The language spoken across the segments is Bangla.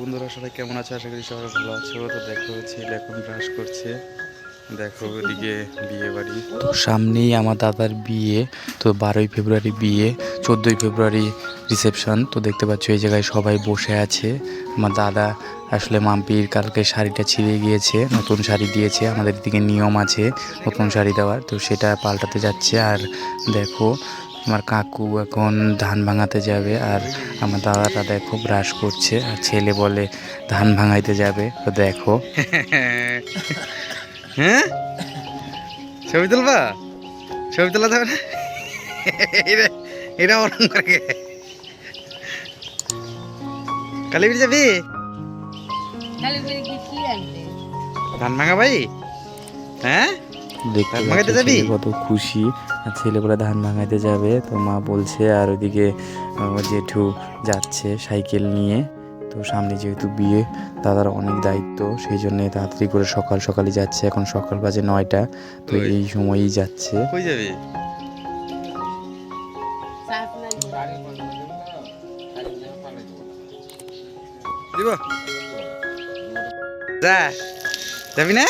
বন্ধুরা, সবাই কেমন আছে? আশা করি সবাই ভালো আছো। তো দেখো ছেলে এখন ব্রাশ করছে। দেখো ওদিকে বিয়ে বাড়ি। তো সামনেই আমার দাদার বিয়ে, তো বারোই ফেব্রুয়ারি বিয়ে, চোদ্দোই ফেব্রুয়ারি রিসেপশন। তো দেখতে পাচ্ছ, এই জায়গায় সবাই বসে আছে। আমার দাদা আসলে মাম্পির কালকে শাড়িটা ছিঁড়ে গিয়েছে, নতুন শাড়ি দিয়েছে। আমাদের দিকে নিয়ম আছে নতুন শাড়ি দেওয়ার, তো সেটা পাল্টাতে যাচ্ছে। আর দেখো আমার কাকু এখন ধান ভাঙাতে যাবে আর আমার দাদাটা দেখো ব্রাশ করছে আর ছেলে বলে ধান ভাঙাইতে যাবে। তো দেখো। হ্যাঁ? ছবি তুলবা? ছবি তোলা যাবে না? এটা- ওরম করে কালীবির যাবি? ধান ভাঙা ভাই? হ্যাঁ? ধান ভাঙাইতে যাবি? কত খুশি। আর ছেলে ধান ভাঙাইতে যাবে তো মা বলছে আর ওইদিকে জেঠু যাচ্ছে সাইকেল নিয়ে। তো সামনে যেহেতু বিয়ে দাদার অনেক দায়িত্ব সেই জন্য তাড়াতাড়ি করে সকাল সকালই যাচ্ছে। এখন সকাল বাজে নয়টা তো এই সময়ই যাচ্ছে। কই যা যাবি না?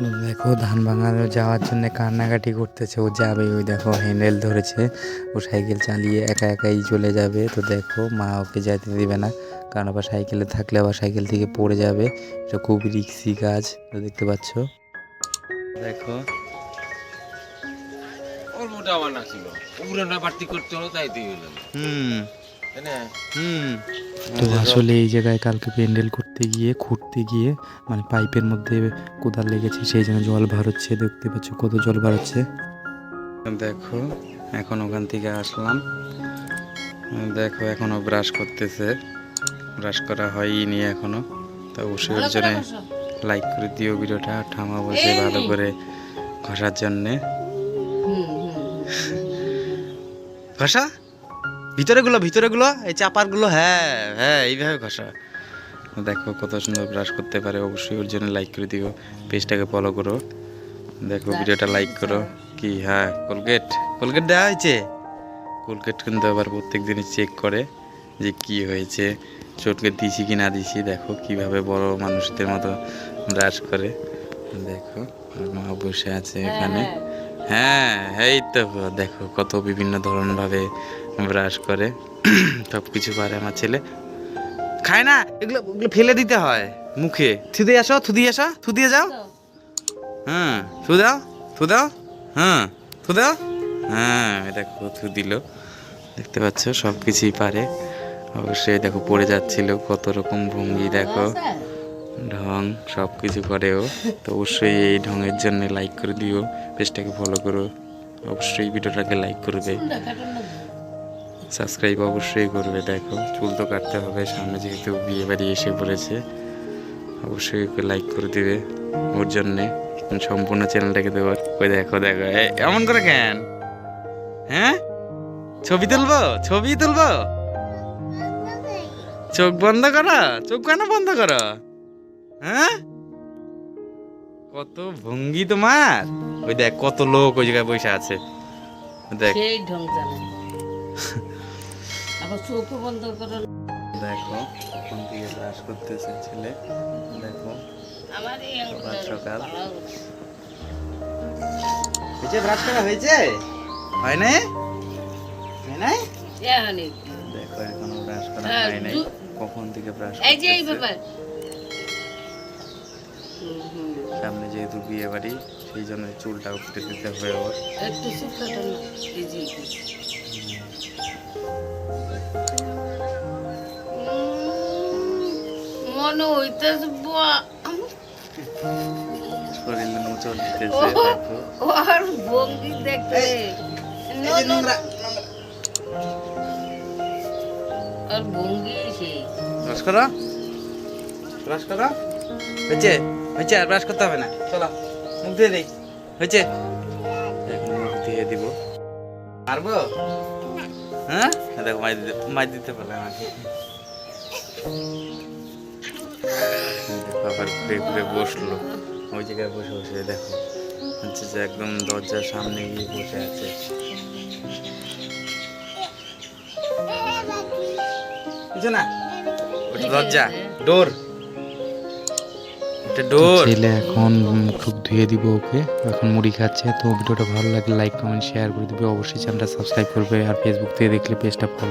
দেখো ধান ভাঙানো যাওয়ার জন্য কান্নাকাটি করতেছে। ও যাবে ওই দেখো হ্যান্ডেল ধরেছে। ও সাইকেল চালিয়ে একা একাই চলে যাবে। তো দেখো মা ওকে যেতে দিবে না। কারণ আবার সাইকেলে থাকলে আবার সাইকেল থেকে পড়ে যাবে। এটা খুব রিক্সি কাজ তো দেখতে পাচ্ছ। দেখো। অল্পটা আমার না ছিল। পুরোটা বাড়তি করতে হলো তাই দিয়ে হুম। তো আসলে এই জায়গায় কালকে প্যান্ডেল করতে গিয়ে খুঁড়তে গিয়ে মানে পাইপের মধ্যে কোদাল লেগেছে সেই জন্য জল বার হচ্ছে দেখতে পাচ্ছ কত জল বার হচ্ছে। দেখো এখন ওখান থেকে আসলাম। দেখো এখনও ব্রাশ করতেছে। ব্রাশ করা হয়নি এখনও। তা অবশ্যই ওর জন্য লাইক করে দিও ভিডিওটা ঠামা বলছে ভালো করে ঘষার জন্যে। হুম হুম। ঘষা? ভিতরেগুলো ভিতরেগুলো? এই চাপারগুলো? হ্যাঁ হ্যাঁ এইভাবে ঘষা। দেখো কত সুন্দর ব্রাশ করতে পারে। অবশ্যই ওর জন্য লাইক করে দিও। পেজটাকে ফলো করো। দেখো ভিডিওটা লাইক করো। কি? হ্যাঁ কোলগেট কোলগেট দেওয়া হয়েছে? কোলগেট কিন্তু আবার প্রত্যেক দিনই চেক করে যে কি হয়েছে। চোটকে দিছি কি না দিছি দেখো কীভাবে বড় মানুষদের মতো ব্রাশ করে। দেখো মা বসে আছে এখানে। হ্যাঁ এই তো দেখো কত বিভিন্ন ধরন ভাবে ব্রাশ করে। সব কিছু পারে আমার ছেলে। খায় না, এগুলো এগুলো ফেলে দিতে হয় মুখে। থুদিয়ে আসো থুদিয়ে আসো, থুদিয়ে যাও। হ্যাঁ থু দাও থু দাও হ্যাঁ থু দাও। হ্যাঁ দেখো থু দিল। দেখতে পাচ্ছ সব কিছুই পারে। অবশ্যই দেখো পড়ে যাচ্ছিল কত রকম ভঙ্গি, দেখো। ঢং সব কিছু করে ও তো অবশ্যই এই ঢঙের জন্য লাইক করে দিও পেজটাকে ফলো করো। অবশ্যই ভিডিওটাকে লাইক করবে। সাবস্ক্রাইব অবশ্যই করবে, দেখো, চুল তো কাটতে হবে, সামনে যেহেতু বিয়ে বাড়ি এসে পড়েছে, অবশ্যই ওকে লাইক করে দিবে ওর জন্যে। সম্পূর্ণ চ্যানেলটাকে দেবো ওই দেখো দেখো এমন করে কেন? হ্যাঁ? ছবি তুলবো? ছবি তুলবো? চোখ বন্ধ করো? চোখ কেন বন্ধ করো? হ্যাঁ? কত ভঙ্গি তোমার। ওই দেখ কত লোক ওই জায়গায় বসে আছে। দেখ। সেই ঢং জানে। আবার চোখও বন্ধ করো দেখো কোন দিকে ব্রাশ করতেছে ছেলে। দেখো আমার এই সকাল। হয়েছে ব্রাশ করা? হয়েছে? হয় নাই? হয় এ হানি, দেখো এখনও ব্রাশ করা হ্যাঁ, হয় নাই। কখন থেকে ব্রাশ এই যে এই ব্যাপার। সামনে যেহেতু বিয়ে বাড়ি সেই জন্য চুলটাও কেটে দিতে হবে ওর একটু মনে হইতেছে শরীরে নোচল দিতেছে ওর ভঙ্গি দেখতে ভঙ্গি সেই। করো। করো। হয়েছে হয়েছে আর ব্রাশ করতে হবে না। চলো মুখ দিয়ে দেই হয়েছে? এখন মুখ দিয়ে দিব। পারব হ্যাঁ? দেখো মাই দিতে মাই দিতে পারলে আমাকে। দেখো আবার ঘুরে ঘুরে বসল। ওই জায়গায় বসে বসে দেখো হচ্ছে যে একদম দরজার সামনে গিয়ে বসে আছে। না? এটা ডোর ছেলে এখন মুখ ধুয়ে দিব ওকে। এখন মুড়ি খাচ্ছে, তো ভিডিওটা ভালো লাগলে লাইক কমেন্ট শেয়ার করে দিবে। অবশ্যই চ্যানেলটা সাবস্ক্রাইব করবে আর ফেসবুক থেকে দেখলে পেজটা ফলো